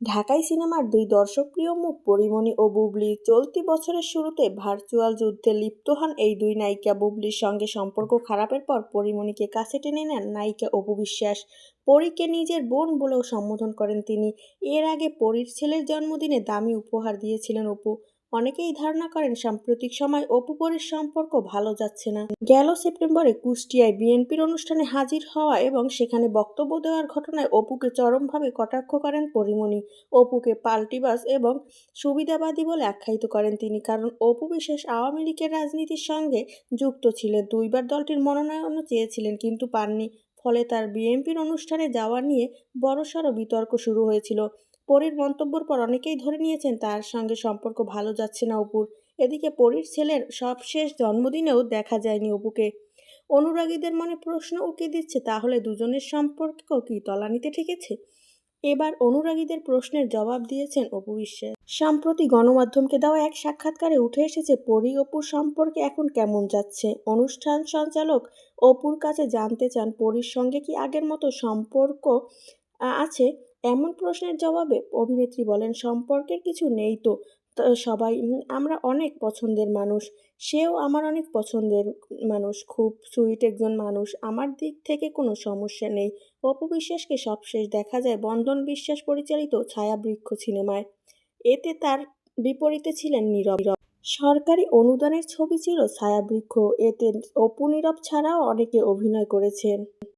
ঢাকাই সিনেমার দুই দর্শকপ্রিয় মুখ পরিমণি ও বুবলি চলতি বছরের শুরুতে ভার্চুয়াল যুদ্ধে লিপ্ত হন এই দুই নায়িকা। বুবলির সঙ্গে সম্পর্ক খারাপের পর পরিমণিকে কাছে টেনে নেন নায়িকা অপু বিশ্বাস। পরীকে নিজের বোন বলেও সম্বোধন করেন তিনি। এর আগে পরীর ছেলের জন্মদিনে দামি উপহার দিয়েছিলেন অপু। অনেকেই ধারণা করেন সাম্প্রতিক সময় অপু পরীর সম্পর্ক ভালো যাচ্ছে না। গেল সেপ্টেম্বরে কুষ্টিয়ায় বিএনপির অনুষ্ঠানে হাজির হওয়া এবং সেখানে বক্তব্য দেওয়ার ঘটনায় অপুকে চরমভাবে কটাক্ষ করেন পরিমণি। অপুকে পাল্টিবাস এবং সুবিধাবাদী বলে আখ্যায়িত করেন তিনি কারণ অপু বিশেষ আওয়ামী লীগের রাজনীতির সঙ্গে যুক্ত ছিলেন। দুইবার দলটির মনোনয়নও চেয়েছিলেন কিন্তু পাননি। ফলে তার বিএনপির অনুষ্ঠানে যাওয়া নিয়ে বড়সড় বিতর্ক শুরু হয়েছিল। পরীর মন্তব্যের পর অনেকেই ধরে নিয়েছেন তার সঙ্গে সম্পর্ক ভালো যাচ্ছে না অপুর। এদিকে পরীর ছেলের সবশেষ জন্মদিনেও দেখা যায়নি অপুকে। অনুরাগীদের মনে প্রশ্ন উকি দিচ্ছে, তাহলে দুজনের সম্পর্ক কি তলানিতে ঠেকেছে? এবার অনুরাগীদের প্রশ্নের জবাব দিয়েছেন অপু বিশ্বাস। সম্প্রতি গণমাধ্যমকে দেওয়া এক সাক্ষাৎকারে উঠে এসেছে, পরি অপুর সম্পর্কে এখন কেমন যাচ্ছে? অনুষ্ঠান সঞ্চালক অপুর কাছে জানতে চান, পরির সঙ্গে কি আগের মতো সম্পর্ক আছে? এমন প্রশ্নের জবাবে অভিনেত্রী বলেন, সম্পর্কের কিছু নেই তো। সবাই আমরা অনেক পছন্দের মানুষ। সেও আমার অনেক পছন্দের মানুষ। খুব সুইট একজন মানুষ। আমার দিক থেকে কোনো সমস্যা নেই। অপু বিশ্বাসকে সবশেষ দেখা যায় বন্ধন বিশ্বাস পরিচালিত ছায়াবৃক্ষ সিনেমায়। এতে তার বিপরীতে ছিলেন নীরব। সরকারি অনুদানের ছবি ছিল ছায়াবৃক্ষ। এতে অপু নীরব ছাড়াও অনেকে অভিনয় করেছেন।